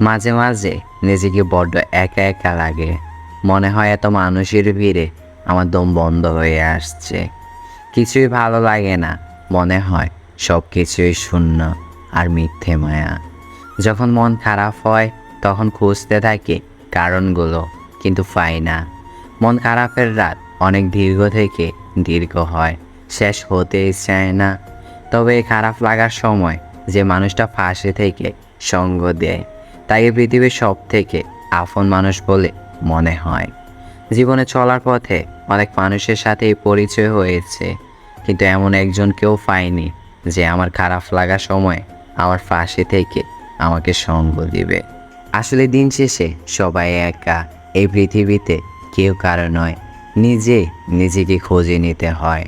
মাঝে মাঝে নিজেকে বড্ড একা একা লাগে। মনে হয় এত মানুষের ভিড়ে আমার দম বন্ধ হয়ে আসছে। কিছুই ভালো লাগে না। মনে হয় সব কিছুই শূন্য আর মিথ্যে মায়া। যখন মন খারাপ হয়, তখন খুঁজতে থাকি কারণগুলো, কিন্তু পাই না। মন খারাপের রাত অনেক দীর্ঘ থেকে দীর্ঘ হয়। শেষ হতেই চায় না। তবে খারাপ লাগার সময় যে মানুষটা পাশে থেকে সঙ্গ দেয় তাকে পৃথিবীর সব থেকে আপন মানুষ বলে মনে হয়। জীবনে চলার পথে অনেক মানুষের সাথেই পরিচয় হয়েছে, কিন্তু এমন একজন কেউ পাইনি যে আমার খারাপ লাগার সময় আমার পাশে থেকে আমাকে সঙ্গ দিবে। আসলে দিন শেষে সবাই একা, এই পৃথিবীতে কেউ কারও নয়, নিজে নিজেকে খুঁজে নিতে হয়।